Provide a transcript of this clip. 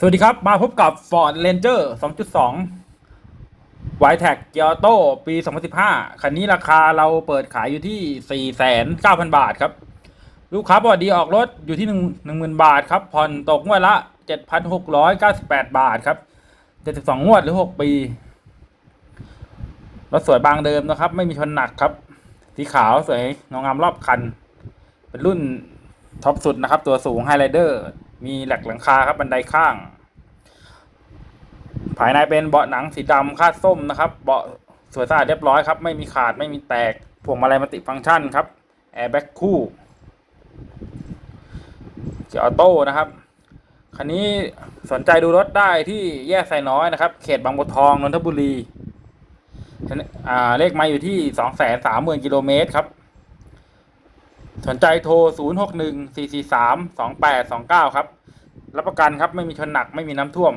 สวัสดีครับ มาพบกับ Ford Ranger 2.2 y t e c เกียร์โต้ปี 2015 คันนี้ราคาเราเปิดขายอยู่ที่ 4,900 บาทครับ ลูกค้าบอดีออกรถอยู่ที่1 10,000 บาทครับ ผ่อนตกงวดละ 7,698 บาทครับ 72 งวดหรือ 6 ปี รถสวยบางเดิมนะครับ ไม่มีชนหนักครับ สีขาวสวยงางามรอบคัน เป็นรุ่นท็อปสุดนะครับ ตัวสูงไฮไลเดอร์ มีแหลกหลังคาครับบันไดข้าง ภายในเป็นเบาะหนังสีดำคาดส้มนะครับ เบาะสวยสะอาดเรียบร้อยครับ ไม่มีขาดไม่มีแตกพวงมาลัยมัลติฟังก์ชันครับแอร์แบ็กคู่เกียร์ออโต้นะครับคันนี้สนใจดูรถได้ที่แยกไซน้อยนะครับ เขตบางบัวทองนนทบุรีอ่าเลขมาอยู่ที่สองแสนสามหมื่นกิโลเมตรครับ สนใจโทร 0 6 1 4 4 3 2 8 2 9 ครับ รับประกันครับไม่มีชนหนักไม่มีน้ำท่วม